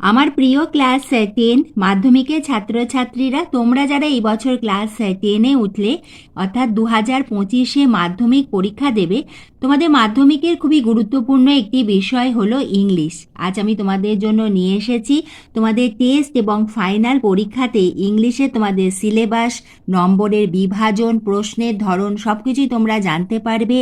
আমার প্রিয় class ten, মাধ্যমিকের ছাত্রছাত্রীরা, তোমরা যারা এই বছর ক্লাস টেনে উঠলে, অর্থাৎ দু হাজার পঁচিশে মাধ্যমিক পরীক্ষা দেবে, তোমাদের মাধ্যমিকের খুবই গুরুত্বপূর্ণ একটি বিষয় হলো ইংলিশ। আজ আমি তোমাদের জন্য নিয়ে এসেছি তোমাদের টেস্ট এবং ফাইনাল পরীক্ষাতে ইংলিশে তোমাদের সিলেবাস, নম্বরের বিভাজন, প্রশ্নের ধরন সব কিছুই তোমরা জানতে পারবে।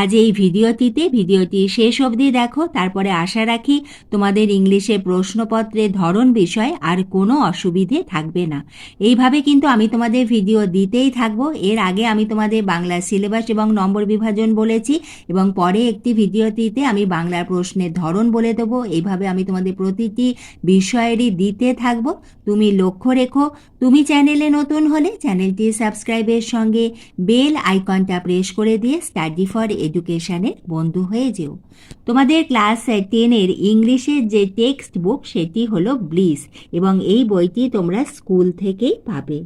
আজ এই ভিডিওটিতে, ভিডিওটি শেষ অবধি দেখো, তারপরে আশা রাখি তোমাদের ইংলিশে প্রশ্নপত্রের ধরন বিষয় আর কোনো অসুবিধে থাকবে না। এইভাবে কিন্তু আমি তোমাদের ভিডিও দিতেই থাকব। এর আগে আমি তোমাদের বাংলা সিলেবাস এবং নম্বর বিভাজন বলেছি এবং পরে একটি ভিডিওটিতে আমি বাংলার প্রশ্নের ধরন বলে দেবো। এইভাবে আমি তোমাদের প্রতিটি বিষয়েরই দিতে থাকব। তুমি লক্ষ্য রেখো, তুমি চ্যানেলে নতুন হলে চ্যানেলটি সাবস্ক্রাইবের সঙ্গে বেল আইকনটা প্রেস করে দিয়ে স্টাডি ফর এডুকেশনের বন্ধু হয়ে যেও। তোমাদের ক্লাস টেনের ইংলিশের যে টেক্সট বুক সেটি হলো ব্লিস এবং এই বইটি তোমরা স্কুল থেকেই পাবে।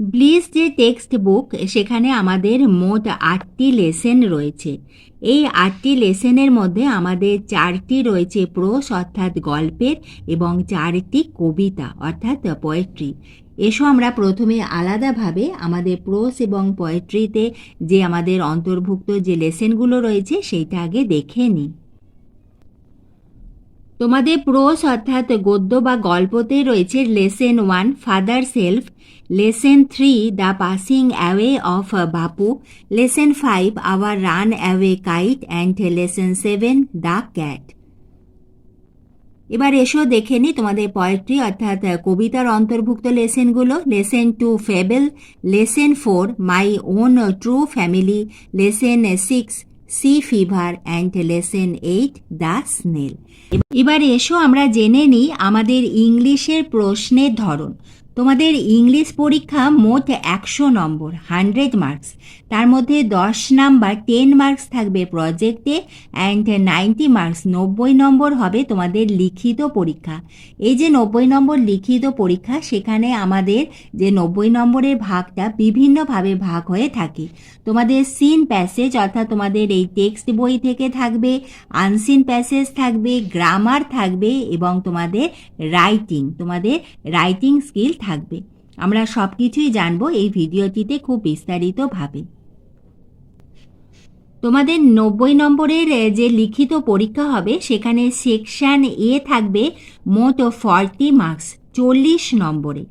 ব্লিস যে টেক্সট বুক সেখানে আমাদের মোট আটটি লেসেন রয়েছে। এই আটটি লেসেনের মধ্যে আমাদের চারটি রয়েছে প্রোস, অর্থাৎ গল্পের এবং চারটি কবিতা, অর্থাৎ পোয়েট্রি এসো আমরা প্রথমে আলাদাভাবে আমাদের প্রোস এবং পোয়েট্রিতে যে আমাদের অন্তর্ভুক্ত যে লেসেনগুলো রয়েছে, সেইটা আগে দেখে নিই। তোমাদের প্রোস অর্থাৎ গদ্য বা গল্পতে রয়েছে lesson one, father self, lesson three, the passing away of Bapu, lesson five, our run away kite, and lesson seven, the cat. এবার এসো দেখে নি তোমাদের পয়েট্রি অর্থাৎ কবিতার অন্তর্ভুক্ত লেসেনগুলো lesson two fable lesson four my own true family lesson six sea fever and lesson eight the snail এবার এসো আমরা জেনে নিই আমাদের ইংলিশের প্রশ্নের ধরন। তোমাদের ইংলিশ পরীক্ষা মোট একশো নম্বর, হান্ড্রেড মার্কস। তার মধ্যে দশ নাম্বার, টেন মার্কস থাকবে প্রজেক্টে অ্যান্ড নাইনটি মার্কস, নব্বই নম্বর হবে তোমাদের লিখিত পরীক্ষা। এই যে নব্বই নম্বর লিখিত পরীক্ষা, সেখানে আমাদের যে নব্বই নম্বরের ভাগটা বিভিন্নভাবে ভাগ হয়ে থাকে। তোমাদের সিন প্যাসেজ অর্থাৎ তোমাদের এই টেক্সট বই থেকে থাকবে আনসিন প্যাসেজ থাকবে গ্রামার থাকবে এবং তোমাদের রাইটিং তোমাদের রাইটিং স্কিল থাকবে। আমরা সব কিছুই জানব এই ভিডিওটিতে খুব বিস্তারিতভাবে। তোমাদের নব্বই নম্বরের যে লিখিত পরীক্ষা হবে, সেখানে সেকশান এ থাকবে মোট ফর্টি মার্কস, চল্লিশ নম্বরে।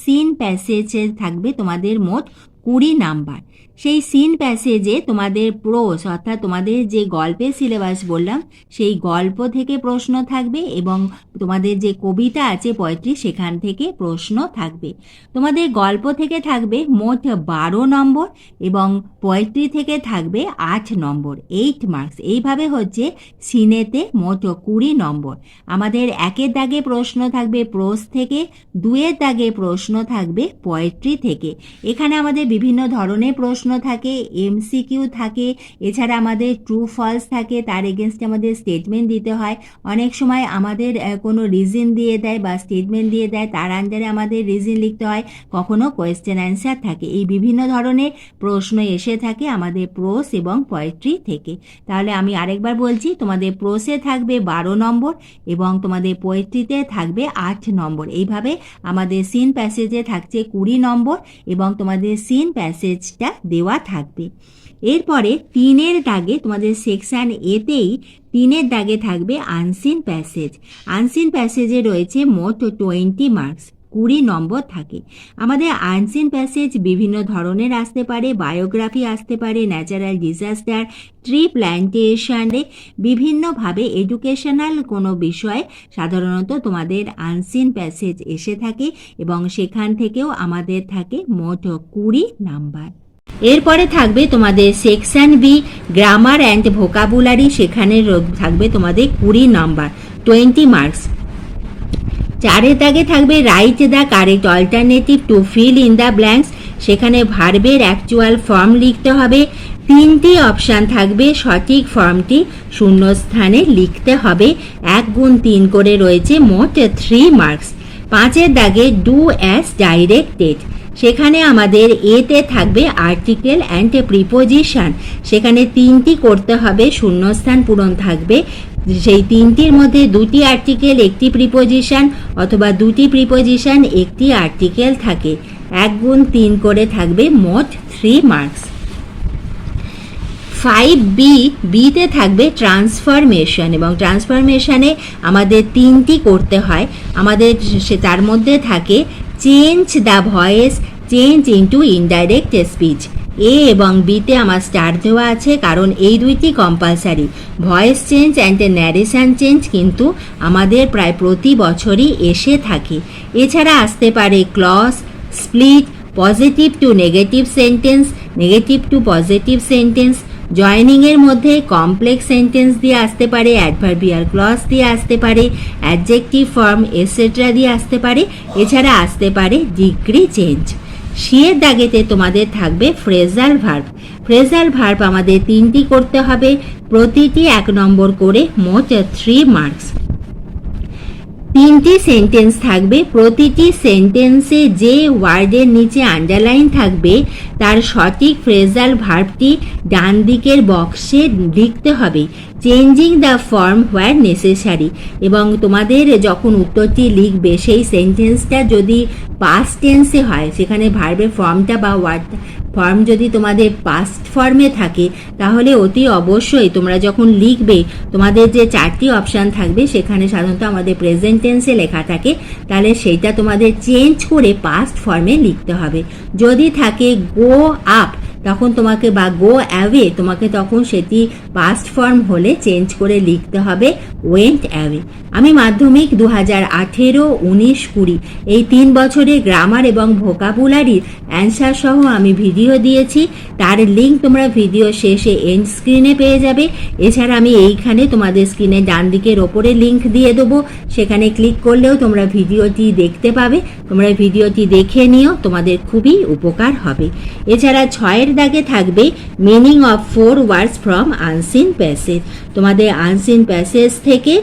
সিন প্যাসেজ থাকবে তোমাদের মোট কুড়ি নাম্বার। সেই সিন প্যাসেজে তোমাদের প্রোস অর্থাৎ তোমাদের যে গল্পের সিলেবাস বললাম, সেই গল্প থেকে প্রশ্ন থাকবে এবং তোমাদের যে কবিতা আছে পঁয়ত্রিশ সেখান থেকে প্রশ্ন থাকবে। তোমাদের গল্প থেকে থাকবে মোট বারো নম্বর এবং পঁয়ত্রিশ থেকে থাকবে আট নম্বর এইট মার্কস এইভাবে হচ্ছে সিনেতে মোট কুড়ি নম্বর। আমাদের একের দাগে প্রশ্ন থাকবে প্রোস থেকে, দুয়ের দাগে প্রশ্ন থাকবে পোয়েট্রি থেকে। এখানে আমাদের বিভিন্ন ধরনের প্রশ্ন থাকে এমসিকিউ থাকে, এছাড়া আমাদের ট্রু ফলস থাকে, তার এগেনস্টে আমাদের স্টেটমেন্ট দিতে হয়। অনেক সময় আমাদের কোনো রিজন দিয়ে দেয় বা স্টেটমেন্ট দিয়ে দেয়, তার আন্ডারে আমাদের রিজন লিখতে হয়, কখনো কোয়েশ্চেন অ্যান্সার থাকে। এই বিভিন্ন ধরনের প্রশ্ন এসে থাকে আমাদের প্রোস এবং পোয়েট্রি থেকে। তাহলে আমি আরেকবার বলছি, তোমাদের প্রোসে থাকবে বারো নম্বর এবং তোমাদের পোয়েট্রিতে থাকবে আট নম্বর। এইভাবে আমাদের সিন প্যাসেজে থাকছে কুড়ি নম্বর এবং তোমাদের সিন প্যাসেজটা দেওয়া থাকবে। এরপরে তিনের দাগে তোমাদের সেকশন এতেই তিনের দাগে থাকবে আনসিন প্যাসেজ আনসিন প্যাসেজে রয়েছে মোট টোয়েন্টি মার্কস কুড়ি নম্বর থাকে। আমাদের আনসিন প্যাসেজ বিভিন্ন ধরনের আসতে পারে বায়োগ্রাফি আসতে পারে ন্যাচারাল ডিজাস্টার ট্রি প্ল্যান্টেশনে বিভিন্নভাবে এডুকেশনাল কোনো বিষয় সাধারণত তোমাদের আনসিন প্যাসেজ এসে থাকে এবং সেখান থেকেও আমাদের থাকে মোট কুড়ি নাম্বার। এরপরে থাকবে তোমাদের section B grammar and vocabulary সেখানে থাকবে তোমাদের কুড়ি নাম্বার টোয়েন্টি মার্কস চারের দাগে থাকবে write the correct alternative to fill in the blanks সেখানে ভার্বের অ্যাকচুয়াল ফর্ম লিখতে হবে, তিনটি অপশান থাকবে, সঠিক ফর্মটি শূন্যস্থানে লিখতে হবে, এক গুণ তিন করে রয়েছে মোট থ্রি মার্কস পাঁচের দাগে ডু অ্যাজ ডাইরেক্টেড সেখানে আমাদের এতে থাকবে আর্টিকেল অ্যান্ড প্রিপোজিশন সেখানে তিনটি করতে হবে, শূন্যস্থান পূরণ থাকবে। সেই তিনটির মধ্যে দুটি আর্টিকেল একটি প্রিপোজিশন অথবা দুটি প্রিপোজিশন একটি আর্টিকেল থাকে। এক গুণ তিন করে থাকবে মোট থ্রি মার্কস ফাইভ বি বিতে থাকবে ট্রান্সফরমেশন এবং ট্রান্সফরমেশনে আমাদের তিনটি করতে হয়। আমাদের সে, তার মধ্যে থাকে change the voice change into indirect speech A এবং বিতে আমার স্টার দেওয়া আছে, কারণ এই দুইটি compulsory voice change and narration change কিন্তু আমাদের প্রায় প্রতি বছরই এসে থাকে। এছাড়া আসতে পারে clause split positive to negative sentence negative to positive sentence জয়নিংয়ের মধ্যে কমপ্লেক্স সেন্টেন্স দিয়ে আসতে পারে অ্যাডভার্বিয়াল ক্লস দিয়ে আসতে পারে অ্যাডজেক্টিভ ফর্ম এসেট্রা দিয়ে আসতে পারে। এছাড়া আসতে পারে ডিগ্রি চেঞ্জ শিয়ের দাগেতে তোমাদের থাকবে ফ্রেজাল ভার্ব। ফ্রেজাল ভার্ব আমাদের তিনটি করতে হবে, প্রতিটি এক নম্বর করে মোট থ্রি মার্কস। তিনটি সেন্টেন্স থাকবে, প্রতিটি সেন্টেন্সে যে ওয়ার্ডের নিচে আন্ডারলাইন থাকবে, তার সঠিক ফ্রেজাল ভার্বটি ডান দিকের বক্সে লিখতে হবে। Changing the form where necessary এবং তোমাদের যখন উত্তরটি লিখবে, সেই সেন্টেন্সটা যদি পাস্ট টেন্সে হয়, সেখানে ভার্বের ফর্মটা বা ওয়ার্ড ফর্ম যদি তোমাদের পাস্ট ফর্মে থাকে, তাহলে অতি অবশ্যই তোমরা যখন লিখবে, তোমাদের যে চারটি অপশান থাকবে, সেখানে সাধারণত আমাদের প্রেজেন্ট টেন্সে লেখা থাকে, তাহলে সেইটা তোমাদের চেঞ্জ করে পাস্ট ফর্মে লিখতে হবে। যদি থাকে গো আপ তখন তোমাকে বা গো অ্যাওয়ে তোমাকে তখন সেটি পাস্ট ফর্ম হলে চেঞ্জ করে লিখতে হবে ওয়েন্ট অ্যাওয়ে আমি মাধ্যমিক দু হাজার আঠেরো, উনিশ, কুড়ি, এই তিন বছরে গ্রামার এবং ভোকাবুলারির অ্যান্সার সহ আমি ভিডিও দিয়েছি। তার লিঙ্ক তোমরা ভিডিও শেষে এন্ড স্ক্রিনে পেয়ে যাবে। এছাড়া আমি এইখানে তোমাদের স্ক্রিনে ডান দিকের ওপরে লিঙ্ক দিয়ে দেবো। সেখানে ক্লিক করলেও তোমরা ভিডিওটি দেখতে পাবে। তোমরা ভিডিওটি দেখে নিও, তোমাদের খুবই উপকার হবে। এছাড়া ছয়ের দাগে থাকবে meaning of four words from unseen passage তোমাদের আনসিন প্যাসেজ থেকে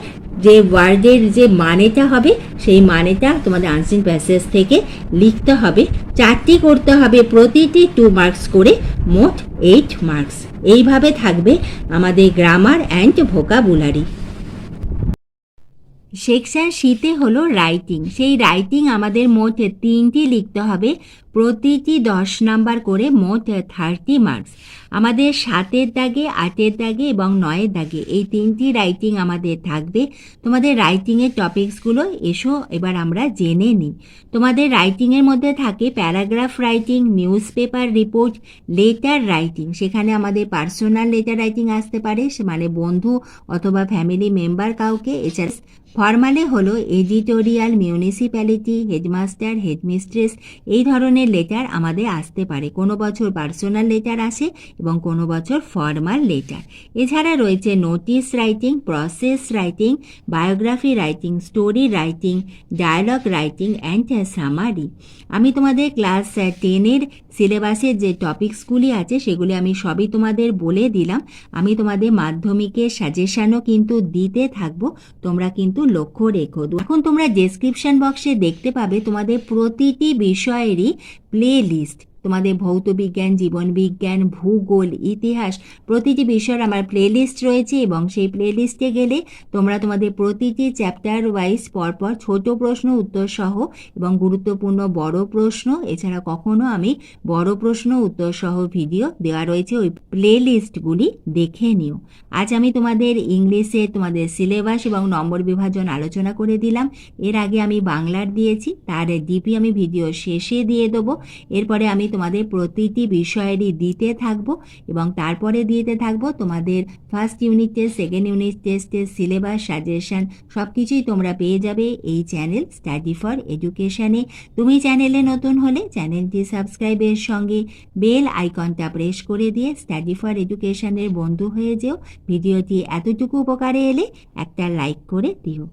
যে ওয়ার্ডের যে মানেটা হবে, সেই মানেটা তোমাদের আনসিন প্যাসেজ থেকে লিখতে হবে। চারটি করতে হবে, প্রতিটি টু মার্কস করে, মোট এইট মার্কস এইভাবে থাকবে আমাদের গ্রামার অ্যান্ড ভোকাবুলারি সেকশন শীতে হলো রাইটিং সেই রাইটিং আমাদের মোট তিনটি লিখতে হবে। প্রতিটি দশ নাম্বার করে মোট থার্টি মার্কস আমাদের সাতের দাগে, আটের দাগে এবং নয়ের দাগে এই তিনটি রাইটিং আমাদের থাকবে। তোমাদের রাইটিংয়ের টপিকসগুলো এসো, এবার আমরা জেনে নিই। তোমাদের রাইটিংয়ের মধ্যে থাকে paragraph writing newspaper report letter writing সেখানে আমাদের পার্সোনাল লেটার রাইটিং আসতে পারে, সে মানে বন্ধু অথবা ফ্যামিলি মেম্বার কাউকে। এছাড়া ফর্মালে হলো এডিটোরিয়াল মিউনিসিপ্যালিটি হেডমাস্টার হেডমিস্ট্রেস এই ধরনের লেটার আমাদের আসতে পারে। কোনো বছর পার্সোনাল লেটার আসে এবং কোনো বছর ফর্মাল লেটার এছাড়া রয়েছে notice writing process writing biography writing story writing dialogue writing and summary আমি তোমাদের ক্লাস টেনের সিলেবাসের যে টপিকসগুলি আছে সেগুলি আমি সবই তোমাদের বলে দিলাম। আমি তোমাদের মাধ্যমিকের সাজেশনও কিন্তু দিতে থাকব। তোমরা কিন্তু লক্ষ্য রেখো। এখন তোমরা ডেসক্রিপশন বক্সে দেখতে পাবে তোমাদের প্রতিটি বিষয়েরই playlist তোমাদের ভৌত বিজ্ঞান, জীবন বিজ্ঞান, ভূগোল, ইতিহাস প্রতিটি বিষয়ের আমার প্লেলিস্ট রয়েছে এবং সেই প্লেলিস্টে গেলে তোমরা তোমাদের প্রতিটি চ্যাপ্টার ওয়াইজ পরপর ছোট প্রশ্ন, উত্তর সহ এবং গুরুত্বপূর্ণ বড় প্রশ্ন, এছাড়া কখনো আমি বড় প্রশ্ন, উত্তর সহ ভিডিও দেওয়া রয়েছে, ওই প্লেলিস্টগুলি দেখে নিও। আজ আমি তোমাদের ইংলিশে তোমাদের সিলেবাস এবং নম্বর বিভাজন আলোচনা করে দিলাম। এর আগে আমি বাংলার দিয়েছি, তার ডিপি আমি ভিডিও শেষে দিয়ে দেবো। এরপরে আমি তোমাদের প্রতিটি বিষয়েরই দিতে থাকব এবং তারপরে দিতে থাকব তোমাদের first unit test second unit টেস্টের সিলেবাস সাজেশন সব কিছুই তোমরা পেয়ে যাবে এই চ্যানেল স্টাডি ফর এডুকেশানে তুমি চ্যানেলে নতুন হলে চ্যানেলটি সাবস্ক্রাইবের সঙ্গে বেল আইকনটা প্রেস করে দিয়ে স্টাডি ফর এডুকেশনের বন্ধু হয়ে যেও। ভিডিওটি এতটুকু উপকারে এলে একটা লাইক করে দিও।